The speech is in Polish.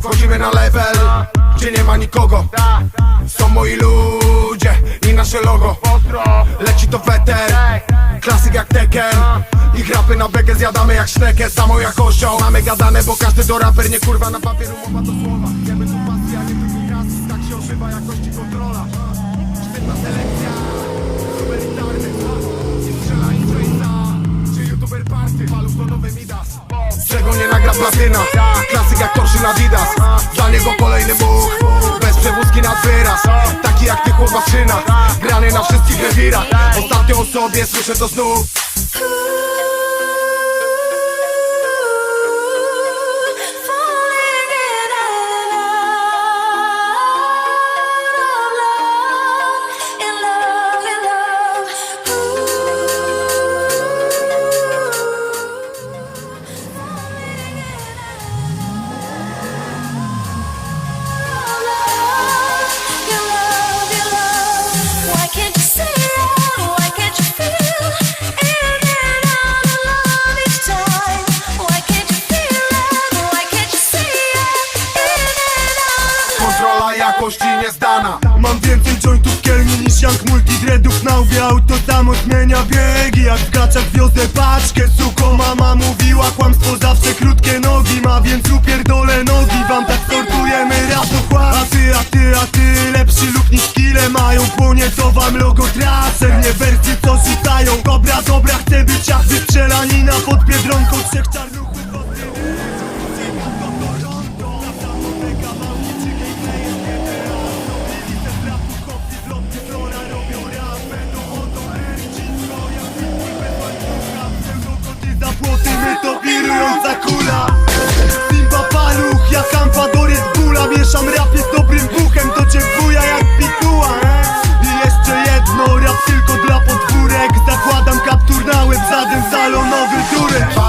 Wchodzimy na level, gdzie nie ma nikogo. Są moi ludzie i nasze logo. Leci to weter, klasyk jak Tekken. Ich rapy na bekę zjadamy jak sznekę Samą jakością. Mamy gadane, bo każdy do raper Nie kurwa na papieru, mowa to słowa. Wiemy tu pasji, a nie tylko gratis. Tak się używa jakości kontrola. Sztywna selekcja Super elitarny Nie strzela im face'a Czy youtuber party, palów to nowy Midas Nagra platyna. Klasyk jak Torszy na Adidas. Dla niego kolejny buch. Bez przewózki nad wyraz. Taki jak ty szynach Grany na wszystkich rewirach. Ostatnio o sobie słyszę to znów niezdana Mam więcej jointów w kielni niż Young Multi. Dreadów na łbie Auto samo zmienia biegi. Jak w gaciach wiozę paczkę Suko mama mówiła kłamstwo zawsze ty, lepszy lub niż mają Płonie to wam logo traser Nie wersy co rzucają Dobra, dobra, chcę być jak wystrzelanina Pod biedronką trzech czarnuchów. Kula Bye.